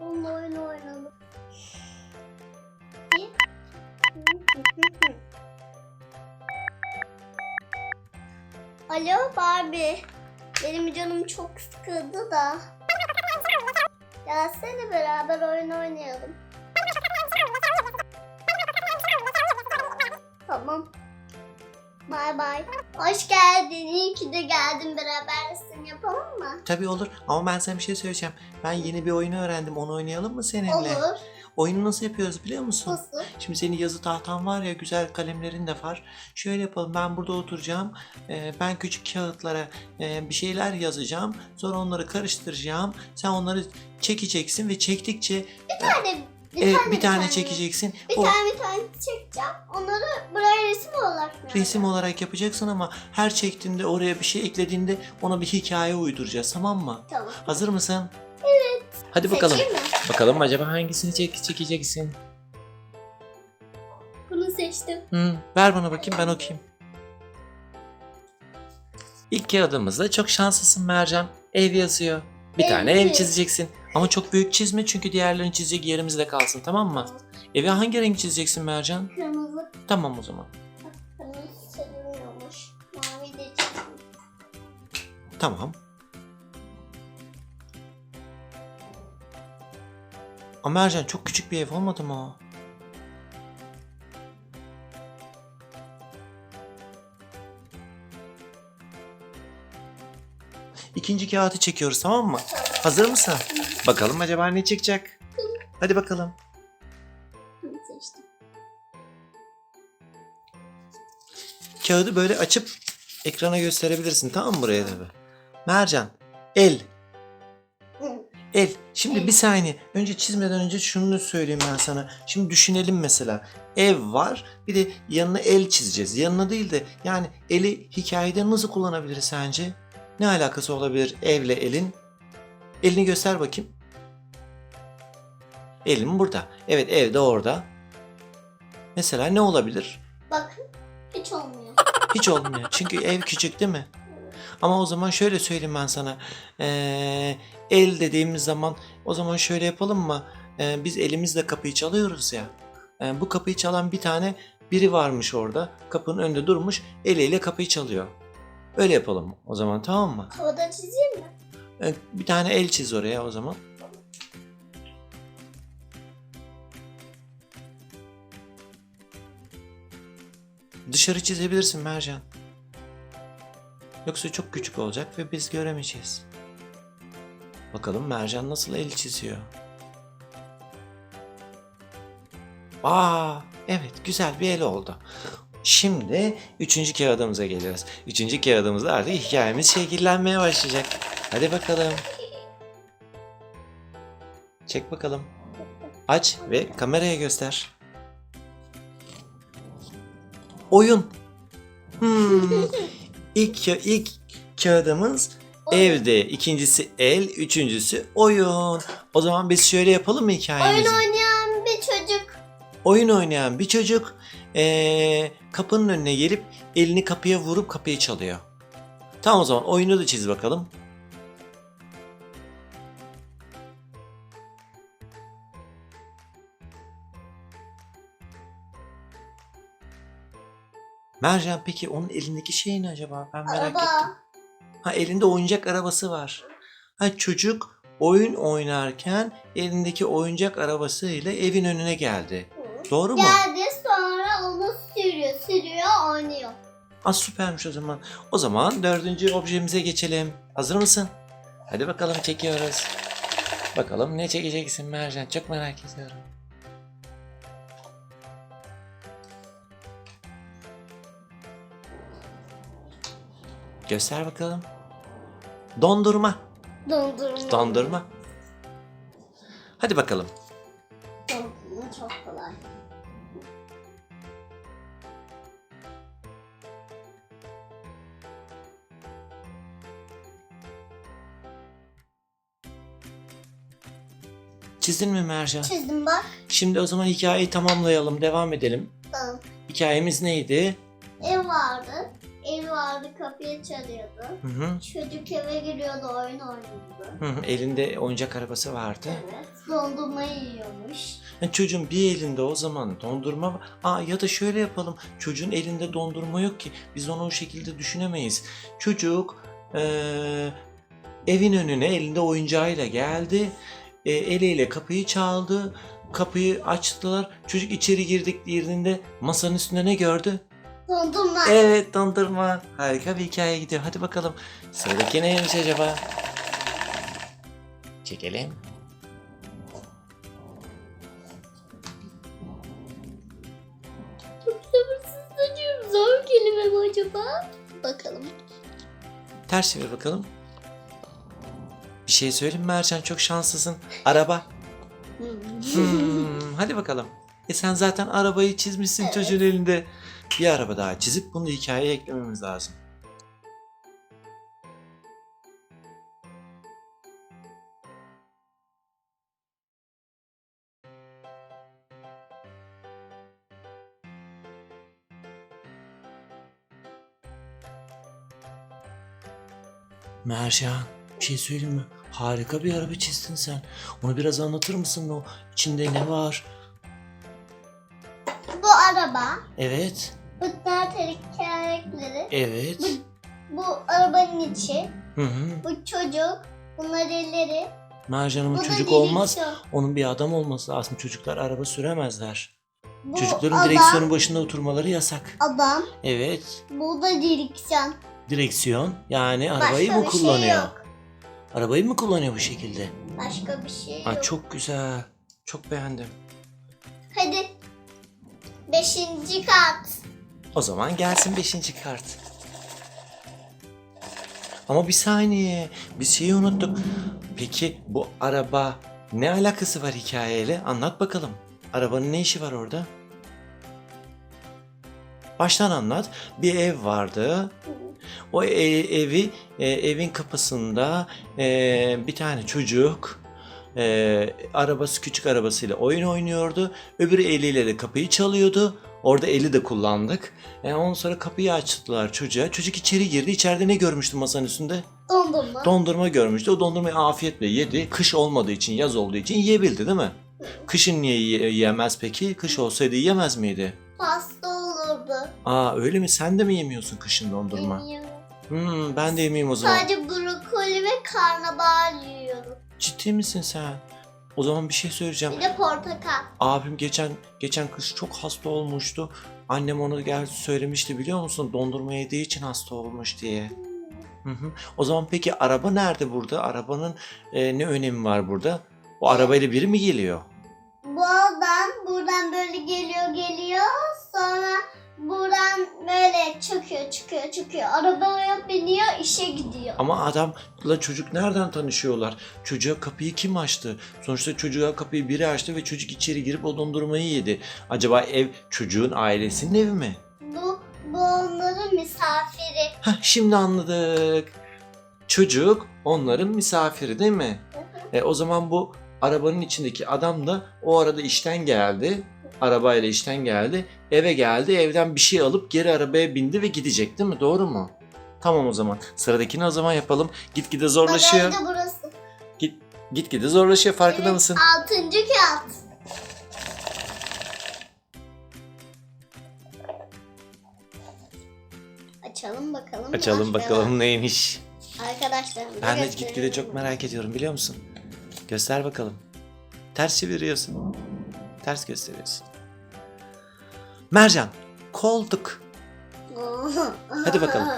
Onunla oyun oynayalım. Alo Barbie. Benim canım çok sıkıldı da. Gelsene beraber oyun oynayalım. Tamam. Bay bay. Hoş geldin. İyi ki de geldin. Beraber resim yapalım mı? Tabii olur ama ben sana bir şey söyleyeceğim. Ben yeni bir oyunu öğrendim. Onu oynayalım mı seninle? Olur. Oyunu nasıl yapıyoruz biliyor musun? Nasıl? Şimdi senin yazı tahtan var ya güzel kalemlerin de var. Şöyle yapalım ben burada oturacağım. Ee, ben küçük kağıtlara e, bir şeyler yazacağım. Sonra onları karıştıracağım. Sen onları çekeceksin ve çektikçe Bir tane. Bir evet, tane bir tane çekeceksin. Bir O tane bir tane çekeceğim. Onları buraya resim olarak mı? resim olarak yapacaksın ama her çektiğinde oraya bir şey eklediğinde ona bir hikaye uyduracağız tamam mı? Tamam. Hazır mısın? Evet. Hadi bakalım. Seçeyim mi? Bakalım acaba hangisini çek çekeceksin? Bunu seçtim. Hı, ver bana bakayım ben okuyayım. İlk kağıdımızda çok şanslısın Mercan. Ev yazıyor. Bir Ev tane ev çizeceksin. Ama çok büyük çizme çünkü diğerlerini çizecek yerimiz de kalsın tamam mı? Evi hangi renk çizeceksin Mercan? Kırmızı. Tamam o zaman. Kırmızı sevilmiyormuş. Mavi de. Tamam. Ama Mercan çok küçük bir ev olmadı mı o? İkinci kağıtı çekiyoruz tamam mı? Hazır mısın? Bakalım acaba ne çıkacak? Hadi bakalım. Kağıdı böyle açıp ekrana gösterebilirsin tamam mı buraya tabi? Mercan, el. El. Şimdi bir saniye. Önce çizmeden önce şunu söyleyeyim ben sana. Şimdi düşünelim mesela. Ev var. Bir de yanına el çizeceğiz. Yanına değil de yani eli hikayede nasıl kullanabiliriz sence? Ne alakası olabilir evle elin? Elini göster bakayım. Elim burada. Evet ev de orada. Mesela ne olabilir? Bakın hiç olmuyor. Hiç olmuyor. Çünkü ev küçük değil mi? Ama o zaman şöyle söyleyeyim ben sana. Ee, el dediğimiz zaman o zaman şöyle yapalım mı? Ee, biz elimizle kapıyı çalıyoruz ya. Ee, bu kapıyı çalan bir tane biri varmış orada. Kapının önünde durmuş. Eliyle kapıyı çalıyor. Öyle yapalım o zaman tamam mı? Havada çizeyim mi? Ee, bir tane el çiz oraya o zaman. Dışarı çizebilirsin Mercan. Yoksa çok küçük olacak ve biz göremeyeceğiz. Bakalım Mercan nasıl el çiziyor. Aa, evet güzel bir el oldu. Şimdi üçüncü kağıdımıza geliyoruz. Üçüncü kağıdımızda artık hikayemiz şekillenmeye başlayacak. Hadi bakalım. Çek bakalım. Aç ve kameraya göster. Oyun. Hmm. ilk, ilk kağıdımız Oyun. evde, ikincisi el, üçüncüsü oyun. O zaman biz şöyle yapalım mı hikayemizi? Oyun oynayan bir çocuk. oyun oynayan bir çocuk eee, kapının önüne gelip elini kapıya vurup kapıyı çalıyor. Tamam o zaman oyunu da çiz bakalım. Mercan peki onun elindeki şey ne acaba? Ben merak ettim. Araba. Ha elinde oyuncak arabası var. Ha çocuk oyun oynarken elindeki oyuncak arabasıyla evin önüne geldi. Hı. Doğru mu? Geldi sonra onu sürüyor. Sürüyor oynuyor. Aa süpermiş o zaman. O zaman dördüncü objemize geçelim. Hazır mısın? Hadi bakalım çekiyoruz. Bakalım ne çekeceksin Mercan? Çok merak ediyorum. Göster bakalım. Dondurma. Dondurma. Dondurma. Hadi bakalım. Dondurma çok kolay. Çizdin mi Mercan? Çizdim bak. Şimdi o zaman hikayeyi tamamlayalım. Devam edelim. Tamam. Hikayemiz neydi? Ev vardı. Vardı kapıya çalıyordu. Hı hı. Çocuk eve giriyordu oyun oynuyordu. Hı hı. Elinde oyuncak arabası vardı. Evet. Dondurma yiyormuş. Yani çocuğun bir elinde o zaman dondurma var. Aa ya da şöyle yapalım. Çocuğun elinde dondurma yok ki. Biz onu o şekilde düşünemeyiz. Çocuk eee, evin önüne elinde oyuncağıyla geldi. E, eliyle kapıyı çaldı. Kapıyı açtılar. Çocuk içeri girdik girdiğinde masanın üstünde ne gördü? Dondurma. Evet dondurma. Harika bir hikaye gidiyor. Hadi bakalım. Sıradaki neymiş acaba? Çekelim. Çok sabırsızlanıyorum. Zor kelime mi acaba? Bakalım. Ters çevir bakalım. Bir şey söyleyeyim mi Ercan? Çok şanslısın. Araba. Hmm, hadi bakalım. E sen zaten arabayı çizmişsin çocuğun elinde. Bir araba daha çizip bunu hikayeye eklememiz lazım. Mercan, bir şey söyleyeyim mi? Harika bir araba çizdin sen. Onu biraz anlatır mısın? O içinde ne var? Bu araba. Evet, Bunlar tekerlekleri. evet. Bu arabanın içi. Hı hı. Bu çocuk. Bunlar elleri. Mercan'ın Bu çocuk olmaz. Onun bir adam olması lazım. Çocuklar araba süremezler. Bu Çocukların adam, direksiyonun başında oturmaları yasak. Adam. Evet. Bu da direksiyon. Direksiyon yani arabayı Başka mı bir şey kullanıyor? yok. Arabayı mı kullanıyor bu şekilde? Başka bir şey Aa, yok. çok güzel. Çok beğendim. Hadi. Beşinci kat. O zaman gelsin 5. kart. Ama bir saniye. Bir şeyi unuttuk. Peki bu araba ne alakası var hikayeyle? Anlat bakalım. Arabanın ne işi var orada? Baştan anlat. Bir ev vardı. O e- evi e, evin kapısında e, bir tane çocuk e, arabası küçük arabasıyla oyun oynuyordu. Öbürü eliyle de kapıyı çalıyordu. Orada eli de kullandık. E, ondan sonra kapıyı açtılar çocuğa. Çocuk içeri girdi. İçeride ne görmüştü masanın üstünde? Dondurma. Dondurma görmüştü. O dondurmayı afiyetle yedi. Kış olmadığı için, yaz olduğu için yiyebildi değil mi? Kışın niye yiye- yiyemez peki? Kış olsaydı yiyemez miydi? Pasta olurdu. Aa öyle mi? Sen de mi yemiyorsun kışın dondurma? Yemiyorum. Hmm, ben de yemeyeyim o zaman. Sadece brokoli ve karnabahar yiyorum. Ciddi misin sen? O zaman bir şey söyleyeceğim. Bir de portakal. Abim geçen geçen kış çok hasta olmuştu. Annem onu gel söylemişti biliyor musun? Dondurma yediği için hasta olmuş diye. Hı hı. O zaman peki araba nerede burada? Arabanın e, ne önemi var burada? O arabayla biri mi geliyor? Bu adam buradan böyle geliyor geliyor. Sonra buradan böyle çıkıyor çıkıyor çıkıyor. Arabaya biniyor işe gidiyor. Ama adamla çocuk nereden tanışıyorlar? Çocuğa kapıyı kim açtı? Sonuçta çocuğa kapıyı biri açtı ve çocuk içeri girip o dondurmayı yedi. Acaba ev çocuğun ailesinin evi mi? Bu, bu onların misafiri. Heh, şimdi anladık. Çocuk onların misafiri değil mi? E, o zaman bu arabanın içindeki adam da o arada işten geldi. Arabayla işten geldi. Eve geldi. Evden bir şey alıp geri arabaya bindi ve gidecek değil mi? Doğru mu? Tamam o zaman. Sıradakini o zaman yapalım. Gitgide zorlaşıyor. Bagajda burası. Gitgide zorlaşıyor. Farkında Evet, mısın? Altıncı kat. Açalım bakalım. Açalım Başka bakalım neymiş. var. Arkadaşlarımıza Ben de gösterelim. gitgide çok merak ediyorum biliyor musun? Göster bakalım. Ters çeviriyorsun. Ters gösteriyorsun. Mercan, koltuk. Hadi bakalım.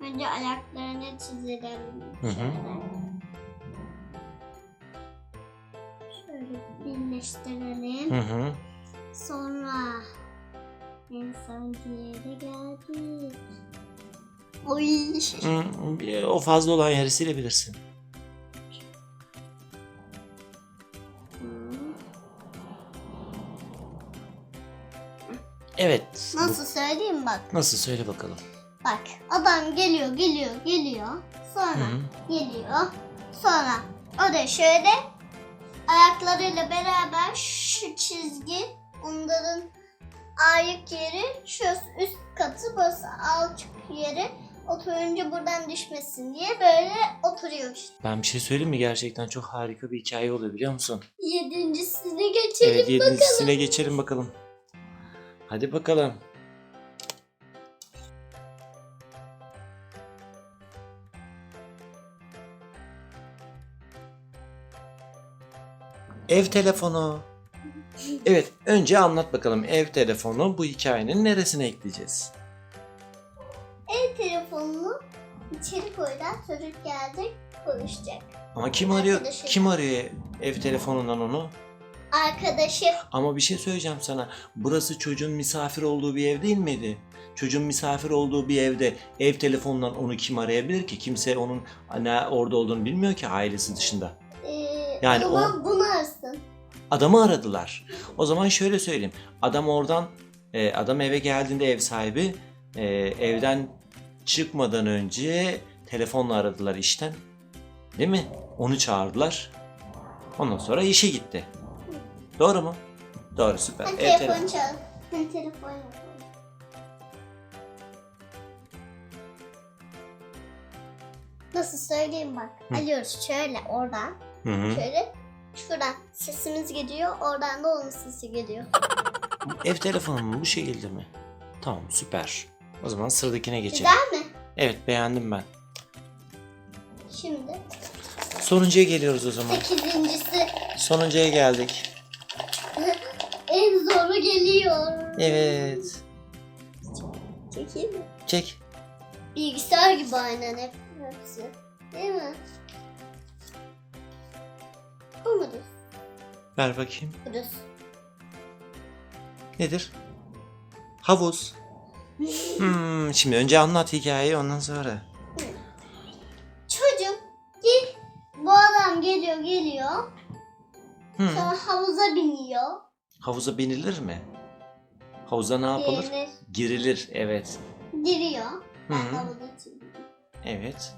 Önce ayaklarını çizelim. Hı hı. Şöyle birleştirelim. Hı hı. Sonra en son diğeri geldi. Oy. Hı, bir- O fazla olan yeri silebilirsin. Evet. Nasıl söyleyeyim bak. Nasıl söyle bakalım. Bak adam geliyor geliyor geliyor. Sonra Hı geliyor. Sonra o da şöyle ayaklarıyla beraber çocukların ayık yeri şu üst katı burası alçık yeri. Oturunca buradan düşmesin diye böyle oturuyor işte. Ben bir şey söyleyeyim mi? Gerçekten çok harika bir hikaye oluyor biliyor musun? Yedincisini geçelim evet bakalım. yedincisine geçelim bakalım. Hadi bakalım. Ev telefonu. Evet, önce anlat bakalım ev telefonu bu hikayenin neresine ekleyeceğiz? Ev telefonunu içeri koydular. Çocuk geldi konuşacak. Ama kim arıyor? Kim arıyor ev telefonundan onu? Arkadaşı Ama bir şey söyleyeceğim sana. Burası çocuğun misafir olduğu bir ev değil miydi? Çocuğun misafir olduğu bir evde ev telefonundan onu kim arayabilir ki? Kimse onun ne orada olduğunu bilmiyor ki ailesi dışında. e, Yani o zaman bunu arasın. Adamı aradılar. O zaman şöyle söyleyeyim. Adam oradan, e, adam eve geldiğinde ev sahibi e, evden çıkmadan önce telefonla aradılar işten. Değil mi? Onu çağırdılar. Ondan sonra işe gitti. Doğru mu? Doğru süper. Telefon telefonu. çal. Hadi telefon yapalım. Nasıl söyleyeyim bak. Hı. Alıyoruz şöyle oradan. Hı hı. Şöyle şuradan sesimiz gidiyor. Oradan da onun sesi geliyor. Ev telefonu mu bu şekilde mi? Tamam süper. O zaman sıradakine geçelim. Güzel mi? Evet beğendim ben. Şimdi Sonuncuya geliyoruz o zaman. sekizincisi Sonuncuya geldik. Geliyor. Evet. Çekeyim mi? Çek. Bilgisayar gibi aynen hep hepsi. Değil mi? Bu mudur? Ver bakayım. Budur. Nedir? Havuz. Hmm, şimdi önce anlat hikayeyi ondan sonra. Çocuk gel, bu adam geliyor geliyor. Hmm, Sonra havuza biniyor. Havuza binilir mi? Havuza ne yapılır? Girilir, Girilir. Evet. giriyor. Hı Ben hı. havuza çizdim. Evet.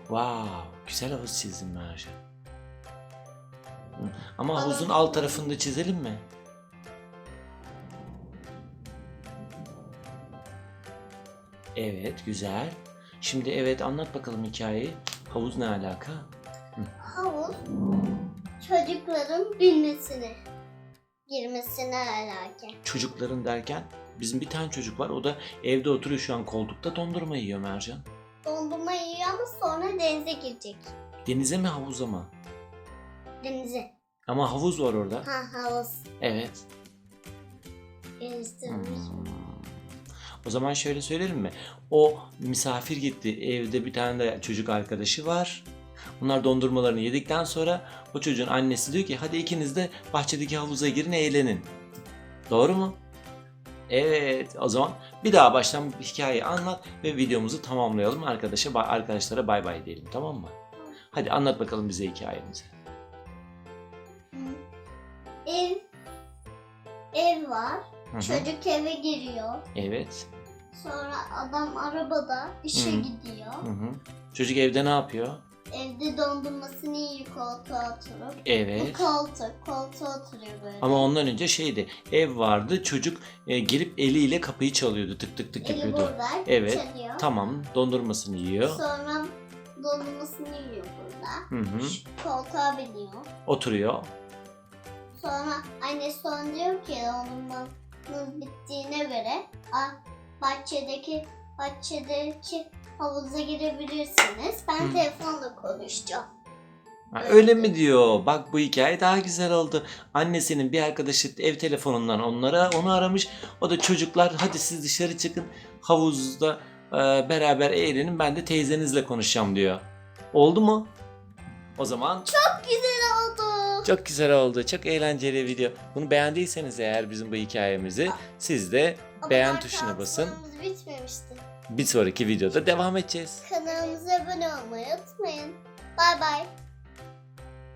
Wow, güzel havuz çizdin Mercan. Ama havuzun alt tarafını da çizelim mi? Evet, güzel. Şimdi evet anlat bakalım hikayeyi. Havuz ne alaka? Havuz çocukların binmesine, girmesine alakalı. Çocukların derken bizim bir tane çocuk var. O da evde oturuyor şu an koltukta dondurma yiyor Mercan. Dondurma yiyor ama sonra denize girecek. Denize mi havuza mı? Denize. Ama havuz var orada. Ha havuz. Evet. Geliştirmiş. Hmm. O zaman şöyle söyleyelim mi? O misafir gitti. Evde bir tane de çocuk arkadaşı var. Bunlar dondurmalarını yedikten sonra o çocuğun annesi diyor ki hadi ikiniz de bahçedeki havuza girin eğlenin. Doğru mu? Evet. O zaman bir daha baştan hikayeyi anlat ve videomuzu tamamlayalım. Arkadaşa arkadaşlara bay bay diyelim tamam mı? Hadi anlat bakalım bize hikayemizi. Ev ev var. Hı hı. Çocuk eve giriyor. Evet. Sonra adam arabada işe Hı. gidiyor. Hı hı. Çocuk evde ne yapıyor? Evde dondurmasını yiyor koltuğa oturup. Bu Evet. koltuk, koltuğa oturuyor böyle. Ama ondan önce şeydi. Ev vardı. Çocuk e, gelip eliyle kapıyı çalıyordu. Tık tık tık Eli yapıyordu. burada, Evet. çalıyor. Tamam. Dondurmasını yiyor. Sonra dondurmasını yiyor burada. Hı hı. Şu koltuğa biniyor. Oturuyor. Sonra annesi sonra diyor ki dondurmanız bittiğine göre "Ah, bahçedeki bahçedeki havuza girebilirsiniz. Ben Hı. telefonla konuşacağım. Ha, öyle mi diyor? Bak bu hikaye daha güzel oldu. Annesinin bir arkadaşı ev telefonundan onlara onu aramış. O da çocuklar hadi siz dışarı çıkın havuzda e, beraber eğlenin ben de teyzenizle konuşacağım diyor. Oldu mu? O zaman Çok güzel oldu. Çok güzel oldu. Çok eğlenceli video. Bunu beğendiyseniz eğer bizim bu hikayemizi siz de Ama beğen daha tuşuna basın. tartışmamız bitmemişti. Bir sonraki videoda devam edeceğiz. Kanalımıza abone olmayı unutmayın. Bay bay.